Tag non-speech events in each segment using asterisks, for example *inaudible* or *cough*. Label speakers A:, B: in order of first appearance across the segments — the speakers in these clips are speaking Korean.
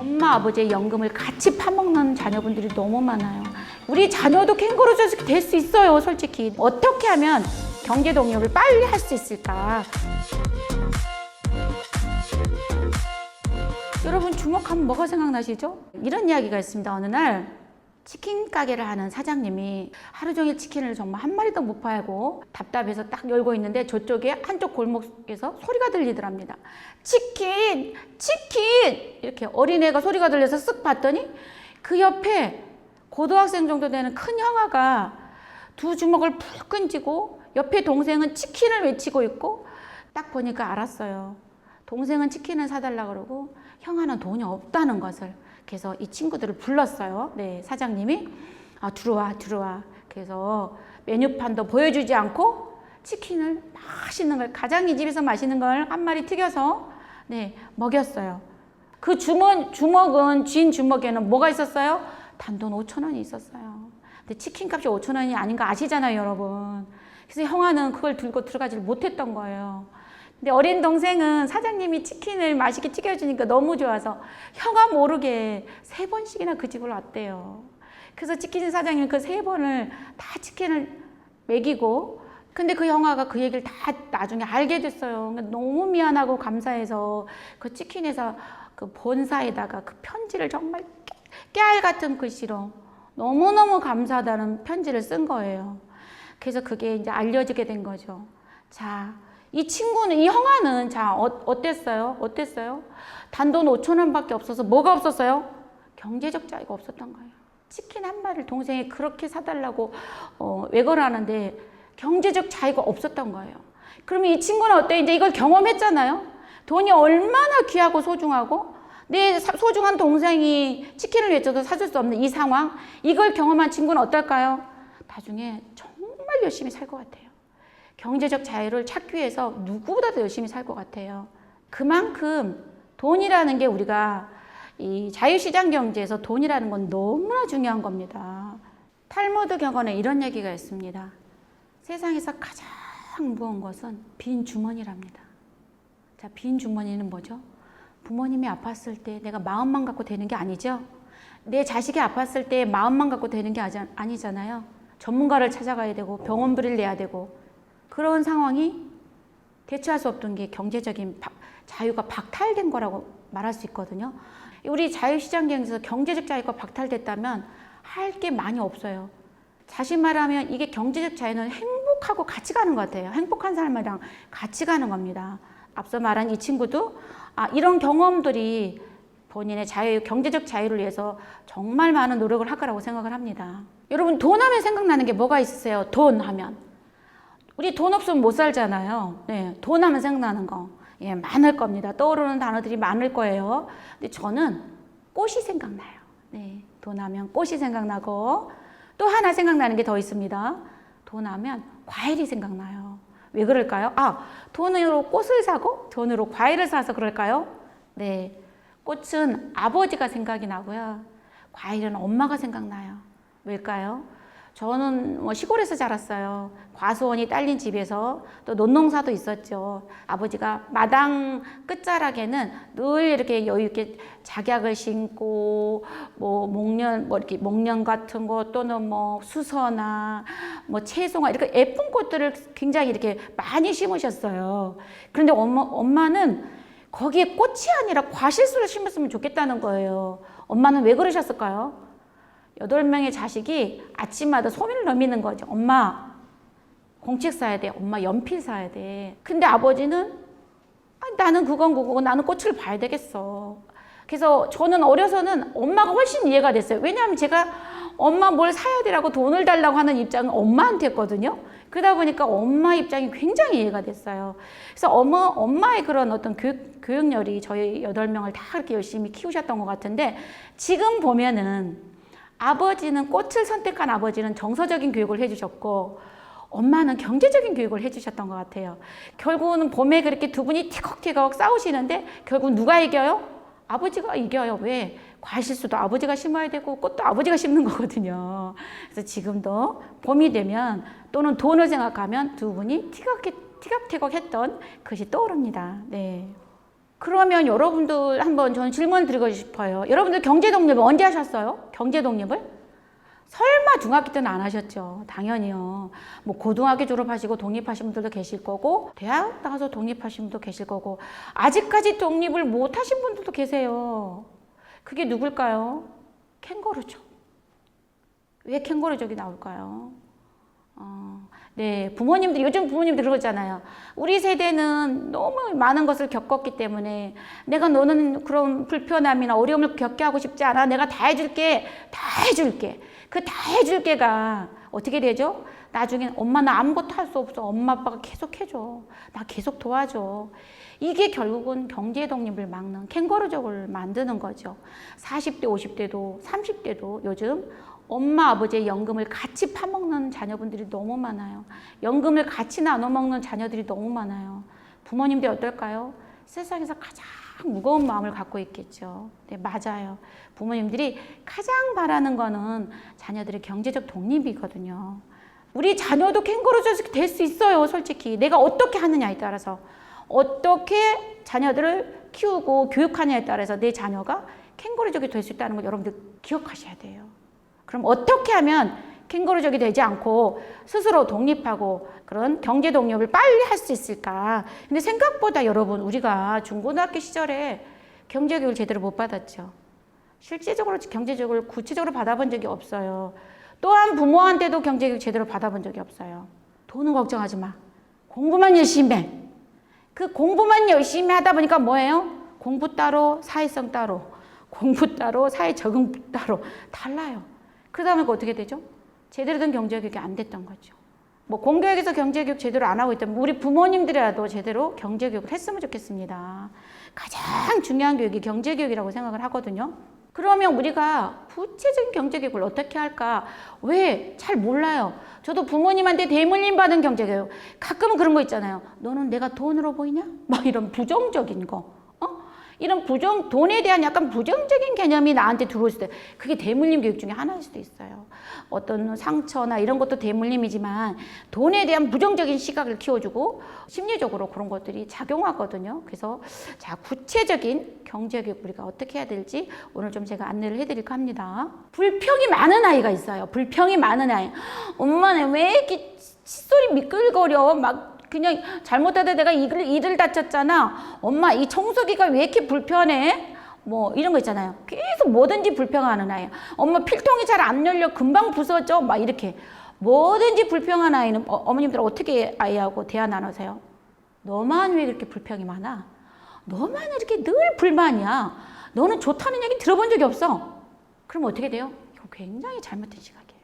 A: 엄마 아버지의 연금을 같이 파먹는 자녀분들이 너무 많아요. 우리 자녀도 캥거루 조직 될수 있어요, 솔직히. 어떻게 하면 경제 동력을 빨리 할 수 있을까? 여러분 주목하면 뭐가 생각나시죠? 이런 이야기가 있습니다. 어느 날 치킨 가게를 하는 사장님이 하루 종일 치킨을 정말 한 마리도 못 팔고 답답해서 딱 열고 있는데 저쪽에 한쪽 골목에서 소리가 들리더랍니다. 치킨, 치킨! 이렇게 어린애가 소리가 들려서 쓱 봤더니 그 옆에 고등학생 정도 되는 큰 형아가 두 주먹을 푹 끈지고 옆에 동생은 치킨을 외치고 있고 딱 보니까 알았어요. 동생은 치킨을 사달라 그러고 형아는 돈이 없다는 것을 그래서 이 친구들을 불렀어요. 네, 사장님이 아 들어와 들어와. 그래서 메뉴판도 보여주지 않고 치킨을 맛있는 걸 가장 이 집에서 맛있는 걸 한 마리 튀겨서 네 먹였어요. 그 주먹 주먹은 쥔 주먹에는 뭐가 있었어요? 단돈 5천 원이 있었어요. 근데 치킨 값이 5천 원이 아닌 거 아시잖아요, 여러분. 그래서 형아는 그걸 들고 들어가지를 못했던 거예요. 근데 어린 동생은 사장님이 치킨을 맛있게 튀겨주니까 너무 좋아서 형아 모르게 세 번씩이나 그 집을 왔대요. 그래서 치킨 사장님 그 세 번을 다 치킨을 먹이고 근데 그 형아가 그 얘기를 다 나중에 알게 됐어요. 그러니까 너무 미안하고 감사해서 그 치킨에서 그 본사에다가 그 편지를 정말 깨알 같은 글씨로 너무너무 감사하다는 편지를 쓴 거예요. 그래서 그게 이제 알려지게 된 거죠. 자, 이 친구는, 이 형아는 자, 어, 어땠어요? 어땠어요? 단돈 5천 원밖에 없어서 뭐가 없었어요? 경제적 자유가 없었던 거예요. 치킨 한 마리를 동생이 그렇게 사달라고 어, 외거를 하는데 경제적 자유가 없었던 거예요. 그러면 이 친구는 어때? 이제 이걸 경험했잖아요. 돈이 얼마나 귀하고 소중하고 내 사- 소중한 동생이 치킨을 외쳐도 사줄 수 없는 이 상황 이걸 경험한 친구는 어떨까요? 나중에 정말 열심히 살 것 같아요. 경제적 자유를 찾기 위해서 누구보다도 열심히 살 것 같아요. 그만큼 돈이라는 게 우리가 이 자유시장 경제에서 돈이라는 건 너무나 중요한 겁니다. 탈무드 격언에 이런 얘기가 있습니다. 세상에서 가장 무거운 것은 빈 주머니랍니다. 자, 빈 주머니는 뭐죠? 부모님이 아팠을 때 내가 마음만 갖고 되는 게 아니죠? 내 자식이 아팠을 때 마음만 갖고 되는 게 아니잖아요. 전문가를 찾아가야 되고 병원비를 내야 되고 그런 상황이 대처할 수 없던 게 경제적인 바- 자유가 박탈된 거라고 말할 수 있거든요. 우리 자유시장 경제에서 경제적 자유가 박탈됐다면 할 게 많이 없어요. 자신 말하면 이게 경제적 자유는 행복하고 같이 가는 것 같아요. 행복한 삶이랑 같이 가는 겁니다. 앞서 말한 이 친구도 아, 이런 경험들이 본인의 자유, 경제적 자유를 위해서 정말 많은 노력을 할 거라고 생각을 합니다. 여러분, 돈 하면 생각나는 게 뭐가 있으세요? 돈 하면. 우리 돈 없으면 못 살잖아요. 네, 돈 하면 생각나는 거. 예, 많을 겁니다. 떠오르는 단어들이 많을 거예요. 근데 저는 꽃이 생각나요. 네, 돈 하면 꽃이 생각나고 또 하나 생각나는 게 더 있습니다. 돈 하면 과일이 생각나요. 왜 그럴까요? 아, 돈으로 꽃을 사고 돈으로 과일을 사서 그럴까요? 네. 꽃은 아버지가 생각이 나고요. 과일은 엄마가 생각나요. 왜일까요? 저는 뭐 시골에서 자랐어요. 과수원이 딸린 집에서 또 논농사도 있었죠. 아버지가 마당 끝자락에는 늘 이렇게 여유 있게 작약을 심고 뭐 목련 뭐 이렇게 목련 같은 거 또는 뭐 수서나 뭐 채송화 이렇게 예쁜 꽃들을 굉장히 이렇게 많이 심으셨어요. 그런데 엄마 엄마는 거기에 꽃이 아니라 과실수를 심었으면 좋겠다는 거예요. 엄마는 왜 그러셨을까요? 여덟 명의 자식이 아침마다 소민을 넘기는 거죠. 엄마, 공책 사야 돼. 엄마, 연필 사야 돼. 근데 아버지는 아, 나는 그건 그거고 나는 꽃을 봐야 되겠어. 그래서 저는 어려서는 엄마가 훨씬 이해가 됐어요. 왜냐하면 제가 엄마 뭘 사야 되라고 돈을 달라고 하는 입장은 엄마한테였거든요. 그러다 보니까 엄마 입장이 굉장히 이해가 됐어요. 그래서 엄마, 엄마의 그런 어떤 교육, 교육열이 저희 여덟 명을 다 그렇게 열심히 키우셨던 것 같은데 지금 보면은 아버지는 꽃을 선택한 아버지는 정서적인 교육을 해주셨고 엄마는 경제적인 교육을 해주셨던 것 같아요. 결국은 봄에 그렇게 두 분이 티격태격 싸우시는데 결국 누가 이겨요? 아버지가 이겨요. 왜? 과실수도 아버지가 심어야 되고 꽃도 아버지가 심는 거거든요. 그래서 지금도 봄이 되면 또는 돈을 생각하면 두 분이 티격태격 했던 것이 떠오릅니다. 네. 그러면 여러분들 한번 저는 질문 드리고 싶어요. 여러분들 경제 독립을 언제 하셨어요? 경제 독립을? 설마 중학교 때는 안 하셨죠. 당연히요. 뭐 고등학교 졸업하시고 독립하신 분들도 계실 거고 대학 나가서 독립하신 분도 계실 거고 아직까지 독립을 못 하신 분들도 계세요. 그게 누굴까요? 캥거루족. 왜 캥거루족이 나올까요? 어, 네, 부모님들, 요즘 부모님들 그러잖아요. 우리 세대는 너무 많은 것을 겪었기 때문에 내가 너는 그런 불편함이나 어려움을 겪게 하고 싶지 않아. 내가 다 해줄게. 다 해줄게. 그 다 해줄게가 어떻게 되죠? 나중엔 엄마 나 아무것도 할 수 없어. 엄마 아빠가 계속 해줘. 나 계속 도와줘. 이게 결국은 경제 독립을 막는 캥거루족을 만드는 거죠. 40대, 50대도 30대도 요즘 엄마 아버지의 연금을 같이 파먹는 자녀분들이 너무 많아요. 연금을 같이 나눠 먹는 자녀들이 너무 많아요. 부모님들 어떨까요? 세상에서 가장 무거운 마음을 갖고 있겠죠. 네, 맞아요. 부모님들이 가장 바라는 거는 자녀들의 경제적 독립이거든요. 우리 자녀도 캥거루족이 될수 있어요, 솔직히. 내가 어떻게 하느냐에 따라서. 어떻게 자녀들을 키우고 교육하느냐에 따라서 내 자녀가 캥거루족이 될 수 있다는 걸 여러분들 기억하셔야 돼요. 그럼 어떻게 하면 캥거루족이 되지 않고 스스로 독립하고 그런 경제 독립을 빨리 할 수 있을까? 근데 생각보다 여러분 우리가 중고등학교 시절에 경제 교육을 제대로 못 받았죠. 실제적으로 경제적으로 구체적으로 받아본 적이 없어요. 또한 부모한테도 경제 교육 제대로 받아본 적이 없어요. 돈은 걱정하지 마. 공부만 열심히 해. 그 공부만 열심히 하다 보니까 뭐예요? 공부 따로, 사회성 따로, 공부 따로, 사회 적응 따로 달라요. 그러다 보니까 어떻게 되죠? 제대로 된 경제교육이 안 됐던 거죠. 뭐 공교육에서 경제교육 제대로 안 하고 있다면 우리 부모님들이라도 제대로 경제교육을 했으면 좋겠습니다. 가장 중요한 교육이 경제교육이라고 생각을 하거든요. 그러면 우리가 구체적인 경제교육을 어떻게 할까? 왜? 잘 몰라요. 저도 부모님한테 대물림 받은 경제교육. 가끔은 그런 거 있잖아요. 너는 내가 돈으로 보이냐? 막 이런 부정적인 거. 어? 이런 부정, 돈에 대한 약간 부정적인 개념이 나한테 들어올 때 그게 대물림 교육 중에 하나일 수도 있어요. 어떤 상처나 이런 것도 대물림이지만 돈에 대한 부정적인 시각을 키워주고 심리적으로 그런 것들이 작용하거든요. 그래서 자, 구체적인 경제 교육 우리가 어떻게 해야 될지 오늘 좀 제가 안내를 해드릴까 합니다. 불평이 많은 아이가 있어요. 불평이 많은 아이. 엄마는 왜 이렇게 칫솔이 미끌거려? 막 그냥 잘못하다 내가 이를, 이를 다쳤잖아. 엄마 이 청소기가 왜 이렇게 불편해? 뭐 이런 거 있잖아요. 계속 뭐든지 불평하는 아이야. 엄마 필통이 잘 안 열려 금방 부서져. 막 이렇게 뭐든지 불평한 아이는 어, 어머님들 어떻게 아이하고 대화 나누세요? 너만 왜 그렇게 불평이 많아? 너만 이렇게 늘 불만이야. 너는 좋다는 얘기 들어본 적이 없어. 그럼 어떻게 돼요? 이거 굉장히 잘못된 시각이에요.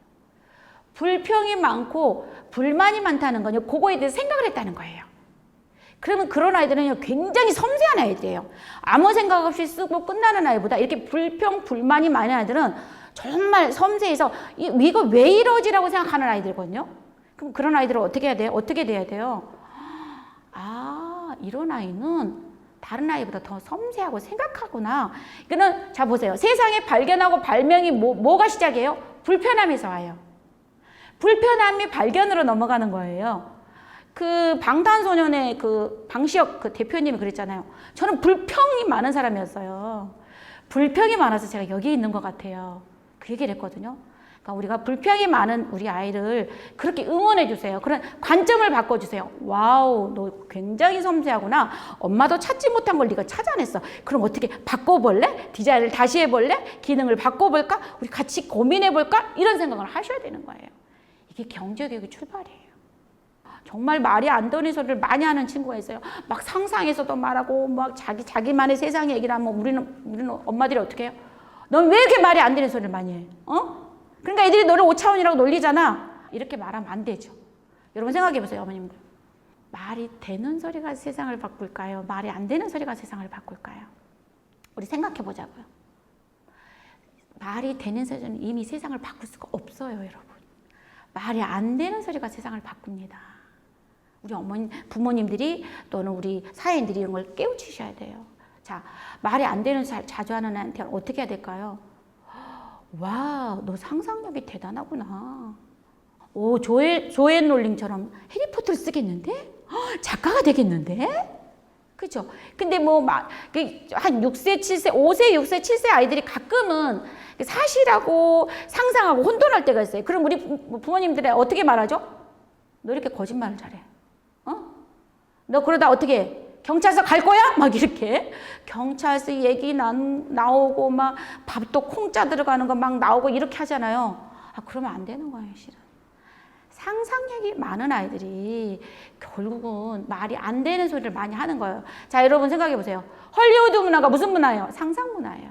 A: 불평이 많고 불만이 많다는 건요. 그거에 대해 생각을 했다는 거예요. 그러면 그런 아이들은 굉장히 섬세한 아이들이에요. 아무 생각 없이 쓰고 끝나는 아이보다 이렇게 불평, 불만이 많은 아이들은 정말 섬세해서 이, 이거 왜 이러지라고 생각하는 아이들거든요. 그럼 그런 아이들은 어떻게 해야 돼요? 어떻게 돼야 돼요? 아, 이런 아이는 다른 아이보다 더 섬세하고 생각하구나. 이거는 자 보세요. 세상에 발견하고 발명이 뭐, 뭐가 시작이에요? 불편함에서 와요. 불편함이 발견으로 넘어가는 거예요. 그 방탄소년의 그 방시혁 그 대표님이 그랬잖아요. 저는 불평이 많은 사람이었어요. 불평이 많아서 제가 여기 있는 것 같아요. 그 얘기를 했거든요. 그러니까 우리가 불평이 많은 우리 아이를 그렇게 응원해 주세요. 그런 관점을 바꿔 주세요. 와우, 너 굉장히 섬세하구나. 엄마도 찾지 못한 걸 네가 찾아냈어. 그럼 어떻게 바꿔 볼래? 디자인을 다시 해 볼래? 기능을 바꿔 볼까? 우리 같이 고민해 볼까? 이런 생각을 하셔야 되는 거예요. 이게 경제교육의 출발이에요. 정말 말이 안 되는 소리를 많이 하는 친구가 있어요. 막 상상해서도 말하고 막 자기 자기만의 세상 얘기를 하면 우리는 우리는 엄마들이 어떻게 해요? 넌 왜 이렇게 말이 안 되는 소리를 많이 해? 어? 그러니까 애들이 너를 오차원이라고 놀리잖아. 이렇게 말하면 안 되죠. 여러분 생각해 보세요, 어머님들. 말이 되는 소리가 세상을 바꿀까요? 말이 안 되는 소리가 세상을 바꿀까요? 우리 생각해 보자고요. 말이 되는 소리는 이미 세상을 바꿀 수가 없어요, 여러분. 말이 안 되는 소리가 세상을 바꿉니다. 우리 어머니, 부모님들이 또는 우리 사회인들이 이런 걸 깨우치셔야 돼요. 자, 말이 안 되는 자, 자주 하는 애한테 어떻게 해야 될까요? 와, 너 상상력이 대단하구나. 오, 조엘, 조엘 롤링처럼 해리포터를 쓰겠는데? 헉, 작가가 되겠는데? 그죠? 근데 뭐, 막, 그한 6세, 7세, 5세, 6세, 7세 아이들이 가끔은 사실하고 상상하고 혼돈할 때가 있어요. 그럼 우리 부- 부모님들이 어떻게 말하죠? 너 이렇게 거짓말을 잘해. 어? 너 그러다 어떻게 해? 경찰서 갈 거야? *laughs* 막 이렇게 경찰서 얘기 난, 나오고 막 밥도 콩짜 들어가는 거 막 나오고 이렇게 하잖아요. 아 그러면 안 되는 거예요, 실은. 상상력이 많은 아이들이 결국은 말이 안 되는 소리를 많이 하는 거예요. 자, 여러분 생각해 보세요. 헐리우드 문화가 무슨 문화예요? 상상 문화예요.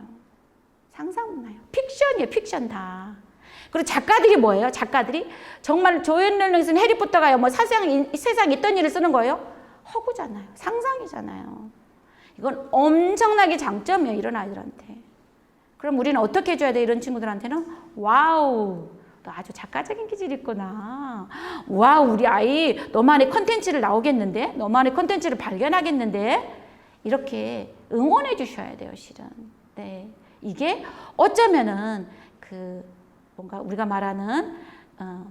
A: 상상 문화예요. 픽션이에요, 픽션 다. 그리고 작가들이 뭐예요? 작가들이 정말 조앤 롤링스는 해리포터가요, 뭐 세상 세상 있던 일을 쓰는 거예요? 허구잖아요. 상상이잖아요. 이건 엄청나게 장점이에요, 이런 아이들한테. 그럼 우리는 어떻게 해줘야 돼? 이런 친구들한테는 와우, 너 아주 작가적인 기질이 있구나. 와우, 우리 아이 너만의 컨텐츠를 나오겠는데, 너만의 컨텐츠를 발견하겠는데, 이렇게 응원해 주셔야 돼요, 실은. 네, 이게 어쩌면은 그 뭔가 우리가 말하는 어,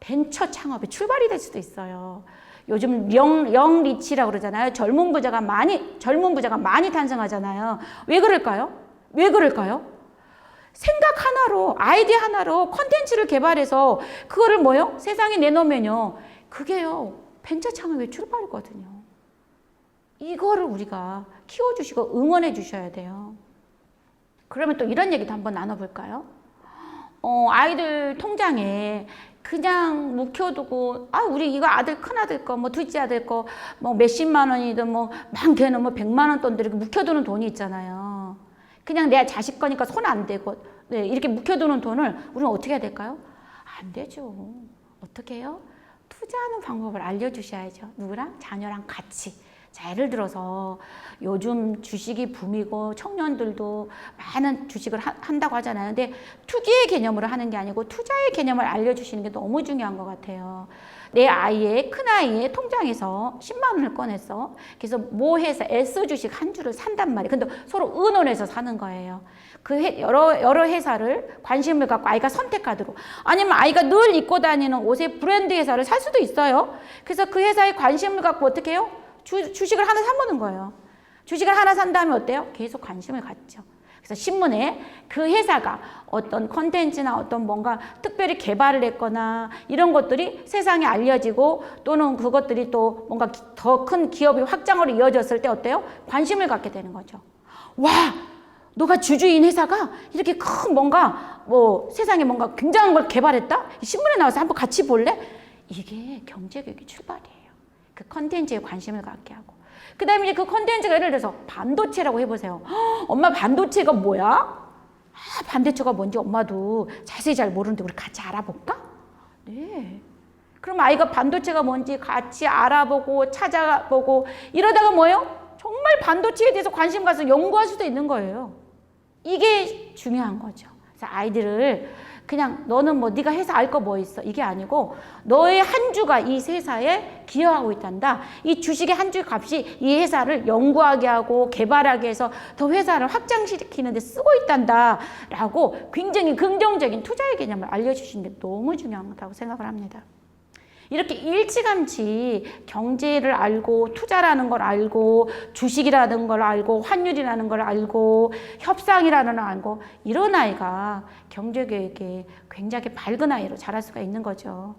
A: 벤처 창업의 출발이 될 수도 있어요. 요즘 영, 영 리치라고 그러잖아요. 젊은 부자가 많이, 젊은 부자가 많이 탄생하잖아요. 왜 그럴까요? 왜 그럴까요? 생각 하나로, 아이디어 하나로 컨텐츠를 개발해서 그거를 뭐요? 세상에 내놓으면요. 그게요. 벤처 창업의 출발이거든요. 이거를 우리가 키워주시고 응원해 주셔야 돼요. 그러면 또 이런 얘기도 한번 나눠볼까요? 어, 아이들 통장에 그냥 묵혀두고 아 우리 이거 아들 큰 아들 거 뭐 둘째 아들 거 뭐 몇십만 원이든 뭐 많게는 뭐 백만 원 돈들 이렇게 묵혀두는 돈이 있잖아요. 그냥 내 자식 거니까 손 안 대고 네, 이렇게 묵혀두는 돈을 우리는 어떻게 해야 될까요? 안 되죠. 어떻게 해요? 투자하는 방법을 알려주셔야죠. 누구랑? 자녀랑 같이. 자, 예를 들어서 요즘 주식이 붐이고 청년들도 많은 주식을 하- 한다고 하잖아요. 근데 투기의 개념으로 하는 게 아니고 투자의 개념을 알려주시는 게 너무 중요한 것 같아요. 내 아이의, 큰아이의 통장에서 10만 원을 꺼냈어. 그래서 모 회사 S 주식 한 주를 산단 말이에요. 근데 서로 의논해서 사는 거예요. 그 회- 여러, 여러 회사를 관심을 갖고 아이가 선택하도록. 아니면 아이가 늘 입고 다니는 옷의 브랜드 회사를 살 수도 있어요. 그래서 그 회사에 관심을 갖고 어떻게 해요? 주, 주식을 하나 사보는 거예요. 주식을 하나 산 다음에 어때요? 계속 관심을 갖죠. 그래서 신문에 그 회사가 어떤 컨텐츠나 어떤 뭔가 특별히 개발을 했거나 이런 것들이 세상에 알려지고 또는 그것들이 또 뭔가 더 큰 기업이 확장으로 이어졌을 때 어때요? 관심을 갖게 되는 거죠. 와! 너가 주주인 회사가 이렇게 큰 뭔가 뭐 세상에 뭔가 굉장한 걸 개발했다? 신문에 나와서 한번 같이 볼래? 이게 경제교육의 출발이에요. 그 컨텐츠에 관심을 갖게 하고. 그 다음에 이제 그 컨텐츠가 예를 들어서 반도체라고 해보세요. 헉, 엄마 반도체가 뭐야? 아, 반도체가 뭔지 엄마도 자세히 잘 모르는데 우리 같이 알아볼까? 네. 그럼 아이가 반도체가 뭔지 같이 알아보고 찾아보고 이러다가 뭐예요? 정말 반도체에 대해서 관심 가서 연구할 수도 있는 거예요. 이게 중요한 거죠. 그래서 아이들을 그냥 너는 뭐 네가 회사 알 거 뭐 있어 이게 아니고 너의 한 주가 이 회사에 기여하고 있단다. 이 주식의 한 주 값이 이 회사를 연구하게 하고 개발하게 해서 더 회사를 확장시키는 데 쓰고 있단다라고 굉장히 긍정적인 투자의 개념을 알려주시는 게 너무 중요하다고 생각을 합니다. 이렇게 일찌감치 경제를 알고 투자라는 걸 알고 주식이라는 걸 알고 환율이라는 걸 알고 협상이라는 걸 알고 이런 아이가 경제교육에 굉장히 밝은 아이로 자랄 수가 있는 거죠.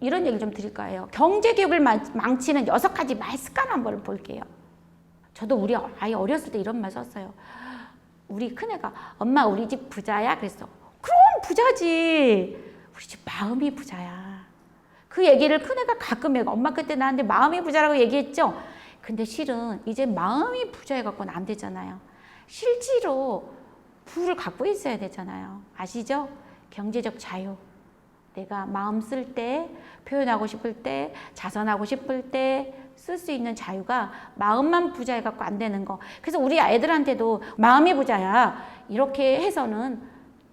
A: 이런 얘기 좀 드릴까 해요. 경제교육을 망- 망치는 여섯 가지 말 습관 한번 볼게요. 저도 우리 아이 어렸을 때 이런 말 썼어요. 우리 큰애가 엄마 우리 집 부자야 그랬어. 그럼 부자지. 우리 집 마음이 부자야. 그 얘기를 큰애가 가끔 해요. 엄마 그때 나한테 마음이 부자라고 얘기했죠. 근데 실은 이제 마음이 부자해 갖고는 안 되잖아요. 실제로 부를 갖고 있어야 되잖아요. 아시죠? 경제적 자유. 내가 마음 쓸 때, 표현하고 싶을 때, 자선하고 싶을 때 쓸 수 있는 자유가 마음만 부자해 갖고 안 되는 거. 그래서 우리 애들한테도 마음이 부자야. 이렇게 해서는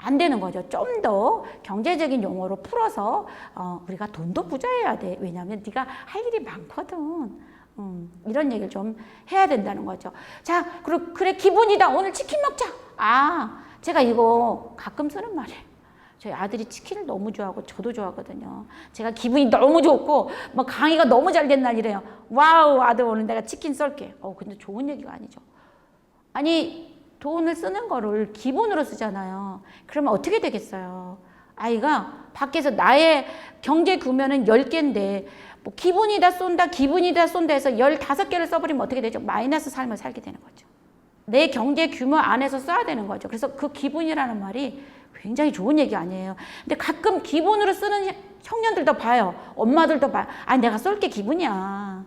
A: 안 되는 거죠. 좀 더 경제적인 용어로 풀어서 어, 우리가 돈도 부자해야 돼. 왜냐하면 네가 할 일이 많거든. 음, 이런 얘기를 좀 해야 된다는 거죠. 자, 그리고 그래 기분이다. 오늘 치킨 먹자. 아, 제가 이거 가끔 쓰는 말이에요. 저희 아들이 치킨을 너무 좋아하고 저도 좋아하거든요. 제가 기분이 너무 좋고 뭐 강의가 너무 잘 된 날이래요. 와우 아들 오늘 내가 치킨 쏠게. 어 근데 좋은 얘기가 아니죠. 아니 돈을 쓰는 거를 기본으로 쓰잖아요. 그러면 어떻게 되겠어요? 아이가 밖에서 나의 경제 규모는 10개인데 뭐 기분이다 쏜다 기분이다 쏜다 해서 15개를 써버리면 어떻게 되죠? 마이너스 삶을 살게 되는 거죠. 내 경제 규모 안에서 써야 되는 거죠. 그래서 그 기분이라는 말이 굉장히 좋은 얘기 아니에요. 근데 가끔 기분으로 쓰는 청년들도 봐요. 엄마들도 봐요. 아, 내가 쏠 게 기분이야.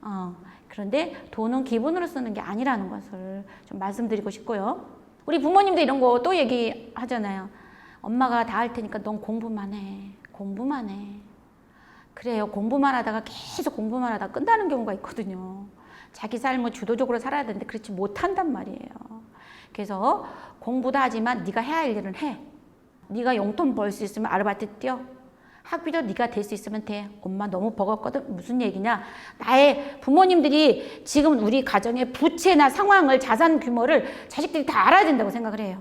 A: 어. 그런데 돈은 기분으로 쓰는 게 아니라는 것을 좀 말씀드리고 싶고요. 우리 부모님도 이런 거 또 얘기하잖아요. 엄마가 다 할 테니까 넌 공부만 해. 공부만 해. 그래요. 공부만 하다가 계속 공부만 하다가 끝나는 경우가 있거든요. 자기 삶을 주도적으로 살아야 되는데 그렇지 못한단 말이에요. 그래서 공부도 하지만 네가 해야 할 일은 해. 네가 용돈 벌 수 있으면 아르바이트 뛰어. 학비도 네가 될 수 있으면 돼. 엄마 너무 버겁거든. 무슨 얘기냐? 나의 부모님들이 지금 우리 가정의 부채나 상황을 자산 규모를 자식들이 다 알아야 된다고 생각을 해요.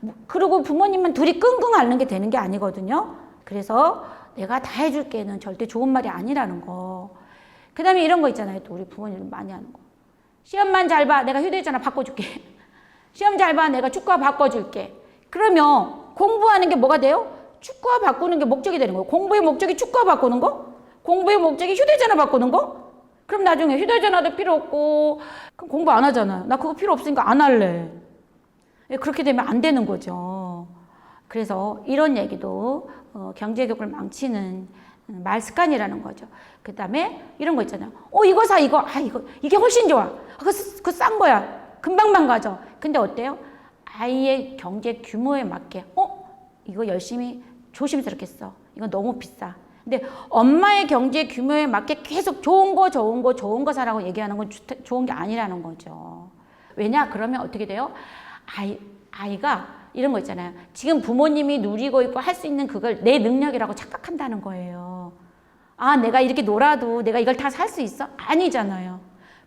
A: 뭐, 그리고 부모님은 둘이 끙끙 앓는 게 되는 게 아니거든요. 그래서 내가 다 해줄게는 절대 좋은 말이 아니라는 거. 그 다음에 이런 거 있잖아요. 또 우리 부모님 많이 하는 거. 시험만 잘 봐. 내가 휴대전화 바꿔줄게. *laughs* 시험 잘 봐. 내가 축구화 바꿔줄게. 그러면 공부하는 게 뭐가 돼요? 축구화 바꾸는 게 목적이 되는 거예요. 공부의 목적이 축구화 바꾸는 거? 공부의 목적이 휴대전화 바꾸는 거? 그럼 나중에 휴대전화도 필요 없고, 그럼 공부 안 하잖아요. 나 그거 필요 없으니까 안 할래. 예, 그렇게 되면 안 되는 거죠. 그래서 이런 얘기도 어, 경제력을 망치는 음, 말 습관이라는 거죠. 그 다음에 이런 거 있잖아요. 어, 이거 사, 이거. 아, 이거. 이게 훨씬 좋아. 그거, 그거 싼 거야. 금방 망가져. 근데 어때요? 아이의 경제 규모에 맞게, 어? 이거 열심히 조심스럽게 써. 이거 너무 비싸. 근데 엄마의 경제 규모에 맞게 계속 좋은 거, 좋은 거, 좋은 거 사라고 얘기하는 건 주- 좋은 게 아니라는 거죠. 왜냐? 그러면 어떻게 돼요? 아이, 아이가 이런 거 있잖아요. 지금 부모님이 누리고 있고 할 수 있는 그걸 내 능력이라고 착각한다는 거예요. 아, 내가 이렇게 놀아도 내가 이걸 다 살 수 있어? 아니잖아요.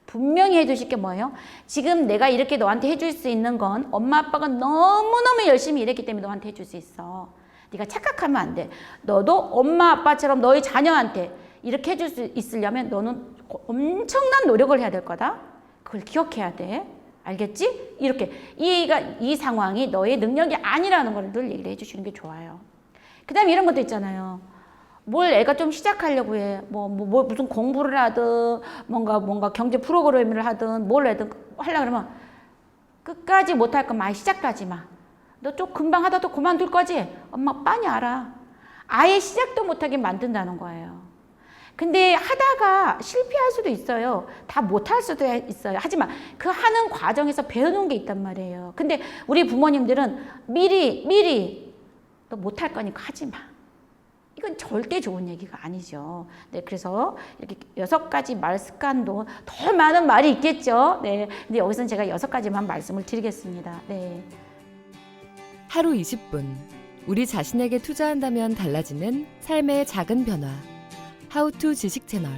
A: 분명히 해주실 게 뭐예요? 지금 내가 이렇게 너한테 해줄 수 있는 건 엄마 아빠가 너무너무 열심히 일했기 때문에 너한테 해줄 수 있어. 네가 착각하면 안 돼. 너도 엄마 아빠처럼 너희 자녀한테 이렇게 해줄 수 있으려면 너는 엄청난 노력을 해야 될 거다. 그걸 기억해야 돼. 알겠지? 이렇게 이가 이 상황이 너의 능력이 아니라는 걸 늘 얘기를 해주시는 게 좋아요. 그다음에 이런 것도 있잖아요. 뭘 애가 좀 시작하려고 해. 뭐, 뭐, 뭐 무슨 공부를 하든 뭔가 뭔가 경제 프로그램을 하든 뭘 하든 하려 그러면 끝까지 못할 거면 아예 시작도 하지 마. 너 좀 금방 하다 또 그만둘 거지? 엄마 빤히 알아. 아예 시작도 못하게 만든다는 거예요. 근데 하다가 실패할 수도 있어요. 다 못할 수도 있어요. 하지만 그 하는 과정에서 배우는 게 있단 말이에요. 근데 우리 부모님들은 미리, 미리 너 못할 거니까 하지 마. 이건 절대 좋은 얘기가 아니죠. 네, 그래서 이렇게 여섯 가지 말 습관도 더 많은 말이 있겠죠. 네, 근데 여기서는 제가 여섯 가지만 말씀을 드리겠습니다. 네.
B: 하루 20분. 우리 자신에게 투자한다면 달라지는 삶의 작은 변화. 하우투 지식 채널.